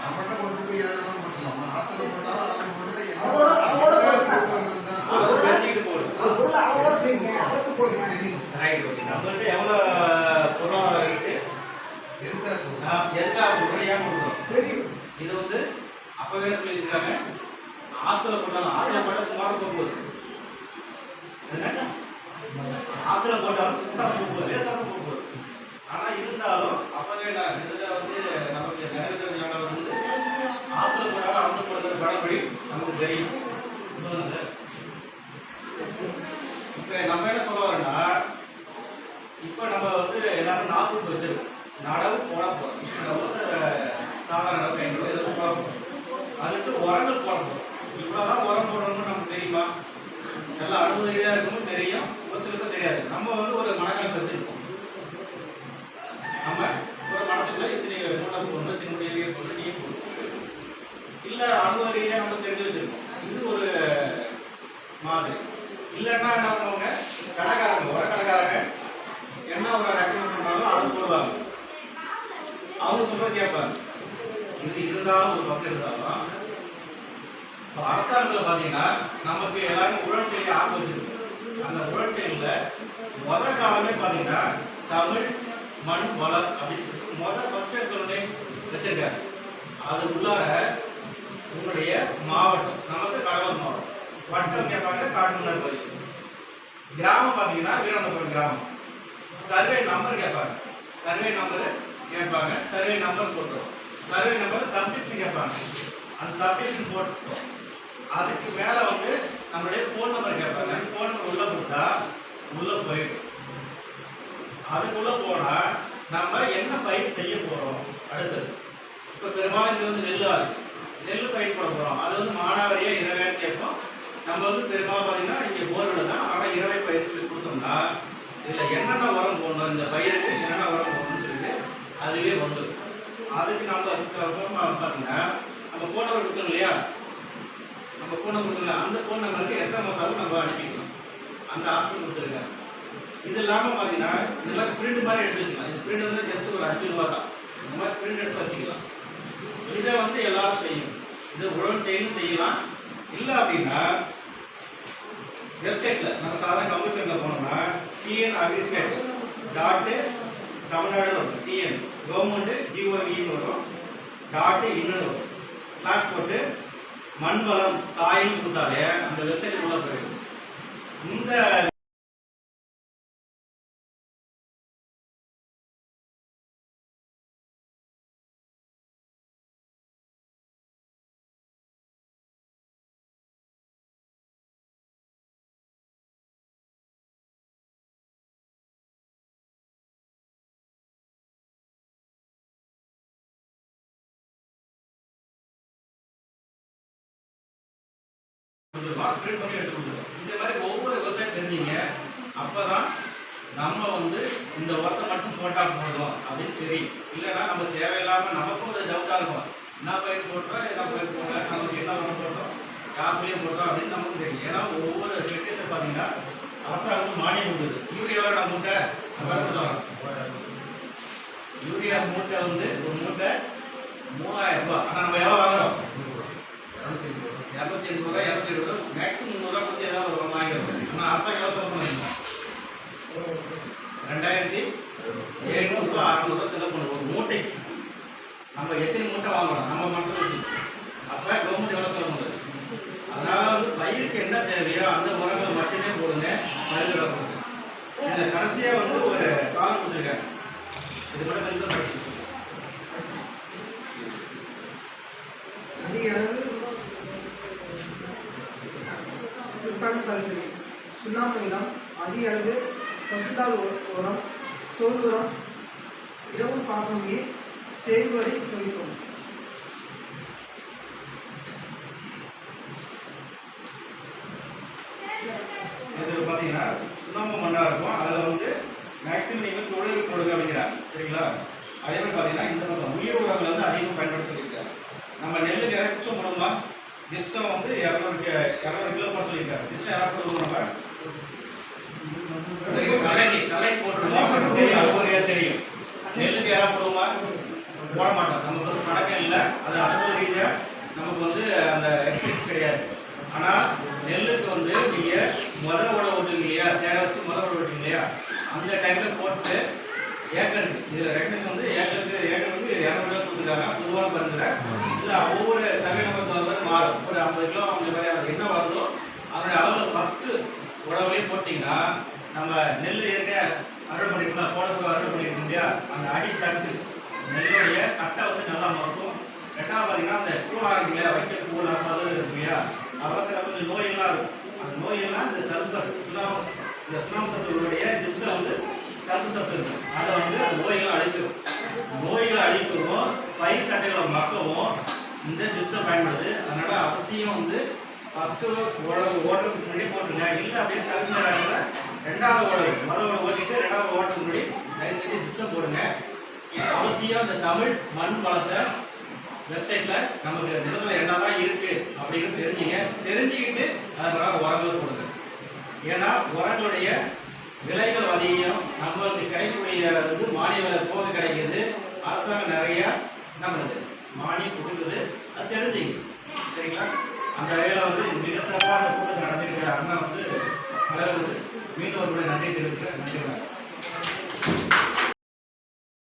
நம்மகிட்ட கொண்டு போய் ஆத்துல போட்டாலும் ஆத்துல போட்டு அளவோட அளவுக்கு போடுங்க தெரியும் ரைட் ஓகே நம்மகிட்ட எவ்வளோ பொருளாக தெரியும். இது வந்து அப்பவே சொல்லியிருக்காங்க. ஆத்துல போட்டாலும் ஆத்துல போட்டால் சுமார் போகும்போது ஆத்துல போட்டாலும் சுத்தமாக போகும்போது லேசாக போகும்போது ஆனால் இருந்தாலும் அப்பவே நான் படப்படி நமக்கு தெரியும். புரியுதா? நம்ம என்ன சொல்ல வரோம்னா இப்ப நம்ம வந்து எல்லாரும் நாற்பது வச்சிருக்கோம். நடவு போட போறோம். இந்த வந்து சாதாரண நடவு கைங்களோ எதுவும் போட போறோம். அதுக்கு உரங்கள் போட போறோம். இவ்வளவுதான் உரம் போடணும்னு நமக்கு தெரியுமா? நல்லா அனுபவியா இருக்கணும் தெரியும். ஒரு சிலருக்கு தெரியாது. நம்ம வந்து ஒரு மனக்கணக்கு வச்சிருக்கோம் நம்ம ஒரு மனசுக்குள்ள இத்தனை மூட்டை போடணும் இத்தனை மூட்டை ஏரியா போடணும் நீர் போடணும் இல்ல அனுபவ ரீதியா நம்ம தெரிஞ்சு வச்சிருக்கோம். இது ஒரு மாதிரி. இல்லைன்னா என்ன பண்ணுவாங்க? கடைக்காரங்க உர கடைக்காரங்க என்ன ஒரு ரெக்கமெண்ட் பண்ணாலும் அது போடுவாங்க. அவங்க சொல்றது கேட்பாங்க. இது இருந்தாலும் ஒரு பக்கம் இருந்தாலும் இப்போ அரசாங்கத்தில் பார்த்தீங்கன்னா நமக்கு எல்லாரும் உழல் செயலி அந்த உழல் முதல் காலமே பார்த்தீங்கன்னா தமிழ் மண் வளர் அப்படின்னு சொல்லிட்டு முத ஃபர்ஸ்ட் எடுத்தோடனே வச்சிருக்காரு அது உள்ளார உங்களுடைய மாவட்டம் நமக்கு கடலூர் மாவட்டம். வட்டம் கேட்பாங்க காட்டுமன்னார் கோயில் கிராமம் பார்த்தீங்கன்னா வீரநகரம் கிராமம். சர்வே நம்பர் கேட்பாங்க. சர்வே நம்பர் கேட்பாங்க. சர்வே நம்பர் போட்டுரும். சர்வே நம்பர் சப்ஜெக்ட் கேட்பாங்க. அந்த சப்ஜெக்ட் போட்டோம் அதுக்கு மேலே வந்து நம்மளுடைய ஃபோன் நம்பர் கேட்பாங்க. ஃபோன் நம்பர் உள்ளே போட்டால் உள்ளே போயிடும். அதுக்குள்ளே போனால் நம்ம என்ன பயிர் செய்ய போகிறோம் அடுத்தது. இப்போ பெரும்பாலும் இது வந்து நெல் ஆகுது நெல் பயிர் போட போறோம். அது வந்து மானாவரியா இரவேன்னு கேட்போம் நம்ம வந்து பெரும்பாலும் பார்த்தீங்கன்னா இங்கே போர்வில் தான். ஆனால் இரவை பயிர் சொல்லி கொடுத்தோம்னா இதில் என்னென்ன உரம் போடணும் இந்த பயிருக்கு என்னென்ன உரம் போடணும்னு சொல்லிட்டு அதுவே வந்துடும் அதுக்கு நம்ம அப்புறமா பார்த்தீங்கன்னா நம்ம ஃபோனை நம்பர் கொடுத்தோம் இல்லையா? நம்ம ஃபோன் நம்பர் கொடுத்தோம் அந்த ஃபோன் நம்பருக்கு எஸ்எம்எஸ் நம்ம அனுப்பிக்கணும். அந்த ஆப்ஷன் கொடுத்துருக்காங்க இது இல்லாமல் பார்த்தீங்கன்னா இந்த மாதிரி பிரிண்ட் மாதிரி எடுத்து வச்சுக்கலாம். இந்த பிரிண்ட் வந்து ஜஸ்ட் ஒரு அஞ்சு ரூபா தான். இந்த மாதிரி பிரிண்ட் எடுத்து வச்சுக்கலாம். இதை வந்து எல்லாரும் செய்யும் இது உழவு செய்யணும் செய்யலாம். இல்லை அப்படின்னா வெப்சைட்ல நம்ம சாதாரண கம்ப்யூட்டர்ல போனோம்னா டிஎன் அக்ரிஸ்கேட் டாட்டு தமிழ்நாடு வரும். டிஎன் கவர்மெண்ட் டிஓஇன்னு வரும். டாட்டு இன்னும் வரும். ஸ்லாஷ் போட்டு மண் வளம் சாயம் கொடுத்தாலே அந்த வெப்சைட் உள்ள போயிடும். இந்த கொடுத்துருக்கோம் பண்ணி எடுத்து இந்த மாதிரி ஒவ்வொரு விவசாயம் தெரிஞ்சுங்க. அப்பதான் நம்ம வந்து இந்த உரத்தை மட்டும் போட்டா போதும் அப்படின்னு தெரியும். இல்லைன்னா நம்ம தேவையில்லாம நமக்கும் ஒரு டவுட்டா இருக்கும். என்ன பயிர் போட்டோம் என்ன பயிர் போட்டோம் நமக்கு என்ன உரம் போட்டோம் யாருலையும் போட்டோம் அப்படின்னு நமக்கு தெரியும். ஏன்னா ஒவ்வொரு செட்டத்தை பார்த்தீங்கன்னா அரசாங்கம் மானியம் கொடுக்குது. யூரியாவை நான் மூட்டை கொடுத்துருவாங்க யூரியா மூட்டை வந்து ஒரு மூட்டை மூவாயிரம் ரூபாய். ஆனால் நம்ம எத்தனை மூட்டை வாங்குறோம் நம்ம மனசில் வச்சு. அப்போ கவர்மெண்ட் எவ்வளோ சொல்ல முடியாது. அதனால வந்து பயிருக்கு என்ன தேவையோ அந்த உரங்களை மட்டுமே போடுங்க மருந்து போடுங்க. இதில் கடைசியாக வந்து ஒரு காலம் கொடுத்துருக்காங்க. இது மட்டும் கொஞ்சம் படிச்சு அதிக அளவு சுண்ணாம்பு நிலம் அதிக அளவு பசுந்தால் உரம் தோல் உரம் இரவு பாசம் தொழிக்கும் இது பார்த்தீங்கன்னா சுண்ணாம்பு மண்ணாக இருக்கும். அதில் வந்து மேக்ஸிமம் நீங்கள் தொழில் போடுங்க அப்படிங்கிறாங்க. சரிங்களா? அதே மாதிரி பார்த்தீங்கன்னா இந்த பக்கம் உயிர் உரங்களை வந்து அதிகம் பயன்படுத்த சொல்லியிருக்காங்க நம்ம நெல்லுக்கு இறச்சிட்டும் போடுமா ஜிப்சம் வந்து இரநூறு இரநூறு கிலோ போட சொல்லியிருக்காங்க ஜிப்சம் போடுவோம் நம்ம? தலைக்கு தலை போட்டுருவோம். தெரியும். நெல்லுக்கு யாரா போடுவோமா? போட மாட்டோம் நமக்கு வந்து பழக்கம் இல்லை. அது அனுபவ ரீதியாக நமக்கு வந்து அந்த எக்ஸ்பீரியன்ஸ் கிடையாது. ஆனால் நெல்லுக்கு வந்து நீங்கள் முத உடை ஓட்டுங்க இல்லையா? சேடை வச்சு முத உழவு ஓட்டுங்க இல்லையா? அந்த டைமில் போட்டு ஏக்கருக்கு இது ரெக்கனேஷன் வந்து ஏக்கருக்கு ஏக்கர் வந்து இரநூறு ரூபா கொடுத்துருக்காங்க. பொதுவான பருந்துல. இல்லை ஒவ்வொரு சர்வே நம்பர் மாறும். ஒரு ஐம்பது கிலோ அந்த மாதிரி அது என்ன வருதோ அதனுடைய அளவில் ஃபஸ்ட்டு உடவுலேயே போட்டிங்கன்னா நம்ம நெல் ஏற்க அறுவடை பண்ணிருக்கலாம் போட போய் அறுவடை பண்ணிருக்கோம் இல்லையா? அந்த அடித்தட்டு நெல்லுடைய கட்டை வந்து நல்லா மறக்கும் ரெண்டாவது பார்த்தீங்கன்னா அந்த கூழாக இருக்கு இல்லையா வைக்க கூழாக பதவி இருக்கு இல்லையா? அதெல்லாம் சில கொஞ்சம் நோயெல்லாம் இருக்கும். அந்த நோயெல்லாம் இந்த சல்பர் சுண்ணாம்பு இந்த சுண்ணாம்பு சத்துடைய ஜிப்ஸை வந்து சருப்பு சத்து இருக்கும் அதை வந்து அந்த நோய்களை அழிச்சிடும் நோய்களை அழிக்கவும் பயிர் கட்டைகளை மக்கவும் இந்த ஜிப்ஸை பயன்படுது. அதனால அவசியம் வந்து ஃபஸ்ட்டு உழவு ஓட்டுறதுக்கு முன்னாடி போட்டுருங்க. இல்லை அப்படியே தகுந்த நேரத்தில் ரெண்டாவது ஓடுறது முதல் ஓட்டிட்டு ரெண்டாவது ஓட்டுறதுக்கு முன்னாடி தயவு செஞ்சு ஜிப்ஸை போடுங்க. அவசியம் இந்த தமிழ் மண் வளத்தை வெப்சைட்ல நமக்கு நிலத்துல என்னதான் இருக்கு அப்படின்னு தெரிஞ்சுங்க. தெரிஞ்சுக்கிட்டு அதன் உரங்கள் கொடுங்க ஏன்னா உரங்களுடைய விலைகள் அதிகம். நம்மளுக்கு கிடைக்கக்கூடிய வந்து மானிய விலை போக கிடைக்கிது? அரசாங்கம் நிறைய நம்மளுக்கு மானியம் கொடுக்குது. அது தெரிஞ்சுங்க. சரிங்களா? அந்த வகையில் வந்து மிக சிறப்பான கூட்டத்தில் நடந்திருக்கிற அண்ணா வந்து அதாவது மீண்டும் ஒரு நன்றி தெரிவிச்சுக்கிறேன். நன்றி வணக்கம்.